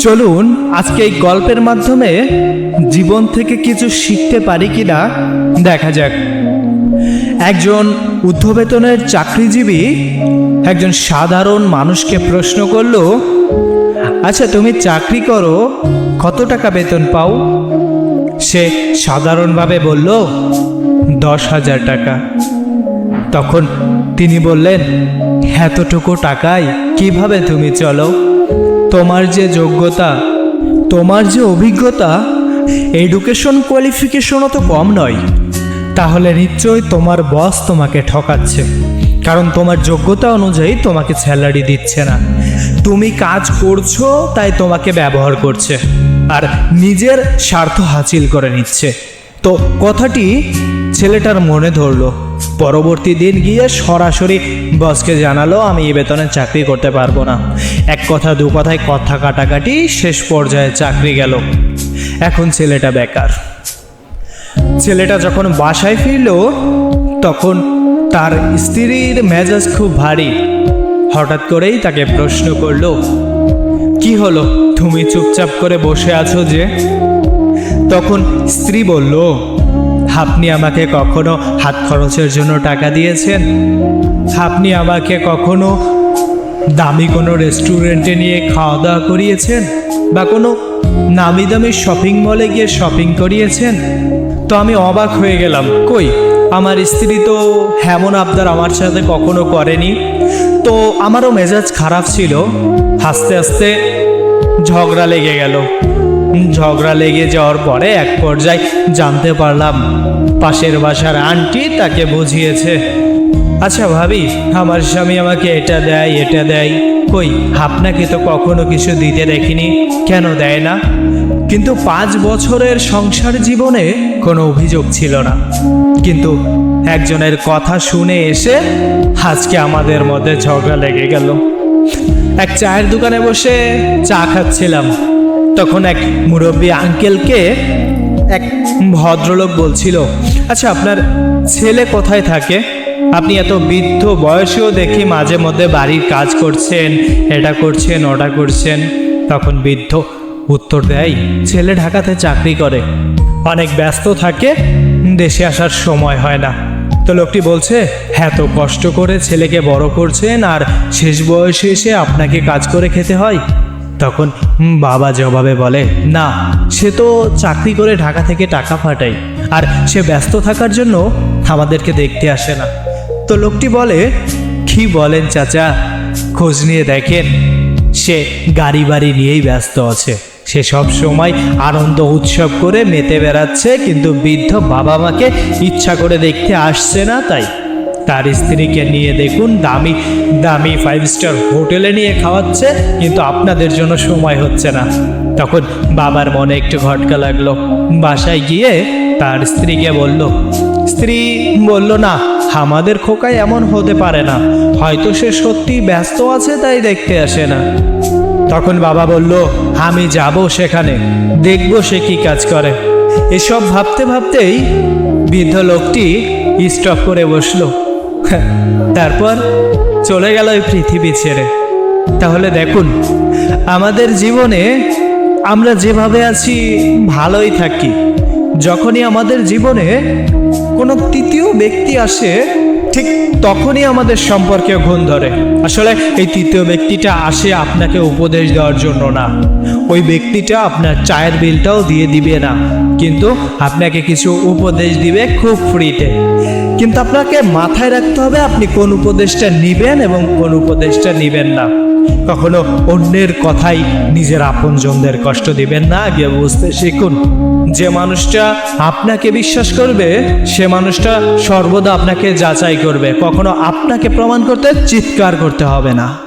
চলুন, আজকে এই গল্পের মাধ্যমে জীবন থেকে কিছু শিখতে পারি কিনা দেখা যাক। একজন ঊর্ধ্ববেতনের চাকরিজীবী একজন সাধারণ মানুষকে প্রশ্ন করল আচ্ছা তুমি চাকরি করো, কত টাকা বেতন পাও? সে সাধারণভাবে বলল, দশ হাজার টাকা। তখন তিনি বললেন, এতটুকু টাকায় কীভাবে তুমি চলো? তোমার যে যোগ্যতা, তোমার যে অভিজ্ঞতা এডুকেশন কোয়ালিফিকেশনও তো কম নয়। তাহলে নিশ্চয়ই তোমার বস তোমাকে ঠকাচ্ছে, কারণ তোমার যোগ্যতা অনুযায়ী তোমাকে স্যালারি দিচ্ছে না। তুমি কাজ করছ, তাই তোমাকে ব্যবহার করছে, আর নিজের স্বার্থ হাসিল করে নিচ্ছে। তো কথাটি ছেলেটার মনে ধরলো। পরবর্তী দিন গিয়ে সরাসরি বসকে জানালো, আমি এই বেতনে চাকরি করতে পারব না। এক কথা, দু কথায় কথা কাটাকাটি শেষ পর্যায়ে চাকরি গেল। এখন ছেলেটা বেকার। ছেলেটা যখন বাসায় ফিরল, তখন তার স্ত্রীর মেজাজ খুব ভারী। হঠাৎ করেই তাকে প্রশ্ন করল, কি হলো? তুমি চুপচাপ করে বসে আছো যে? তখন স্ত্রী বলল আপনি আমাকে কখনো হাত খরচের জন্য টাকা দিয়েছেন? আপনি আমাকে কখনো দামি কোনো রেস্টুরেন্টে নিয়ে খাওয়া দাওয়া করিয়েছেন? বা কোনো নামি দামি শপিং মলে গিয়ে শপিং করিয়েছেন? তো আমি অবাক হয়ে গেলাম। কই, আমার স্ত্রী তো হেমন আবদার আমার সাথে কখনো করেনি। তো আমারও মেজাজ খারাপ ছিল। আস্তে আস্তে ঝগড়া লেগে গেল। ঝগড়া লেগে যাওয়ার পরে এক পর্যায়ে জানতে পারলাম পাশের বাসার আন্টি তাকে বুঝিয়েছে। আচ্ছা ভাবি, আমার স্বামী আমাকে এটা দেয় এটা দেয়। কই, আপনাকে তো কখনো কিছু দিতে দেখিনি। কেন দেয় না? কিন্তু পাঁচ বছরের সংসার জীবনে কোনো অভিযোগ ছিল না। কিন্তু একজনের কথা শুনে এসে আজকে আমাদের মধ্যে ঝগড়া লেগে গেল। এক চায়ের দোকানে বসে চা খাচ্ছিলাম। তখন এক মুরব্বী আঙ্কেলকে এক ভদ্রলোক বলছিল আচ্ছা আপনার ছেলে কোথায় থাকে? আপনি এত বৃদ্ধ বয়সেও দেখি মাঝে মধ্যে বাড়ির কাজ করছেন, এটা করছেন, ওটা করছেন। তখন বৃদ্ধ উত্তর দেয়, ছেলে ঢাকাতে চাকরি করে, অনেক ব্যস্ত থাকে, দেশে আসার সময় হয় না। তো লোকটি বলছে এত কষ্ট করে ছেলেকে বড় করছেন, আর শেষ বয়সে এসে আপনাকে কাজ করে খেতে হয়? তখন বাবা জবাবে বলে, না, সে তো চাকরি করে ঢাকা থেকে টাকা পাঠায় আর সে ব্যস্ত থাকার জন্য আমাদেরকে দেখতে আসে না। তো লোকটি বলে, কি বলেন চাচা? খোঁজ নিয়ে দেখেন। সে গাড়ি বাড়ি নিয়েই ব্যস্ত আছে। সে সব সময় আনন্দ উৎসব করে মেতে বেড়াচ্ছে, কিন্তু বৃদ্ধ বাবা মাকে ইচ্ছা করে দেখতে আসছে না তাই তার স্ত্রীকে নিয়ে দেখুন, দামি দামি ফাইভ স্টার হোটেলে নিয়ে খাওয়াচ্ছে, কিন্তু আপনাদের জন্য সময় হচ্ছে না। তখন বাবার মনে একটু ঘটকা লাগল। বাসায় গিয়ে তার স্ত্রীকে বলল, স্ত্রী বলল না, আমাদের খোকায় এমন হতে পারে না। হয়তো সে সত্যি ব্যস্ত আছে, তাই দেখতে আসে না। তখন বাবা বলল, আমি যাব সেখানে, দেখব সে কি কাজ করে। এসব ভাবতে ভাবতেই বৃদ্ধ লোকটি স্টপ করে বসল। তারপর চলে গেল ওই পৃথিবী ছেড়ে। তাহলে দেখুন, আমাদের জীবনে আমরা যেভাবে আছি, ভালোই থাকি। যখনই আমাদের জীবনে কোনো তৃতীয় ব্যক্তি আসে ঠিক তখনই আমাদের সম্পর্কে ঘুণ ধরে। আসলে এই তৃতীয় ব্যক্তিটা আসে আপনাকে উপদেশ দেওয়ার জন্য না। ওই ব্যক্তিটা আপনার চায়ের বিলটাও দিয়ে দিবে না। কিন্তু আপনাকে কিছু উপদেশ দিবে খুব ফ্রিতে। কিন্তু আপনাকে মাথায় রাখতে হবে আপনি কোন উপদেশটা নিবেন এবং কোন উপদেশটা নিবেন না। কখনো অন্যের কথাই নিজের আপনজনদের কষ্ট দিবেন না, গিয়ে বুঝতে শিখুন। যে মানুষটা আপনাকে বিশ্বাস করবে, সে মানুষটা সর্বদা আপনাকে যাচাই করবে। কখনো আপনাকে প্রমাণ করতে চিৎকার করতে হবে না।